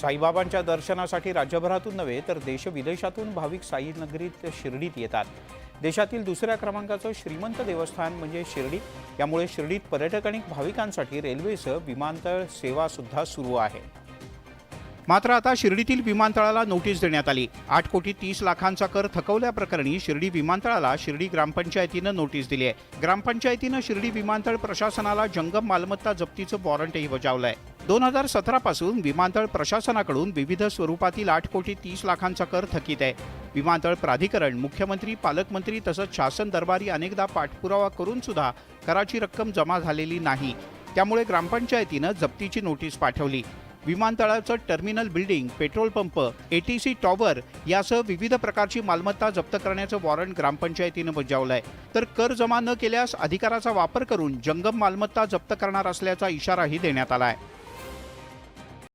साईबाबांच्या दर्शनासाठी राज्यभरातून नव्हे तर देशविदेशातून भाविक साई नगरीत शिर्डीत येतात. देशातील दुसऱ्या क्रमांकाचं श्रीमंत देवस्थान म्हणजे शिर्डी. यामुळे शिर्डीत पर्यटक आणि भाविकांसाठी रेल्वेसह विमानतळ सेवासुद्धा सुरू आहे. मात्र आता शिर्डीतील विमानतळाला नोटीस देण्यात आली. आठ कोटी तीस लाखांचा कर थकवल्याप्रकरणी शिर्डी विमानतळाला शिर्डी ग्रामपंचायतीनं नोटीस दिली आहे. ग्रामपंचायतीनं शिर्डी विमानतळ प्रशासनाला जंगम मालमत्ता जप्तीचं वॉरंटही बजावलं आहे दोन हजार सतरापासून विमानतळ प्रशासनाकडून विविध स्वरूपातील आठ कोटी तीस लाखांचा कर थकीत आहे. विमानतळ प्राधिकरण मुख्यमंत्री पालकमंत्री तसंच शासन दरबारी अनेकदा पाठपुरावा करून सुद्धा कराची रक्कम जमा झालेली नाही. त्यामुळे ग्रामपंचायतीनं जप्तीची नोटीस पाठवली. विमानतळाचं terminal building petrol pump ATC tower यासह विविध प्रकारची मालमत्ता जप्त करण्याचं वॉरंट ग्रामपंचायतीनं बजावलंय. तर कर जमा न केल्यास अधिकाराचा वापर करून जंगम मालमत्ता जप्त करणार असल्याचा इशाराही देण्यात आला आहे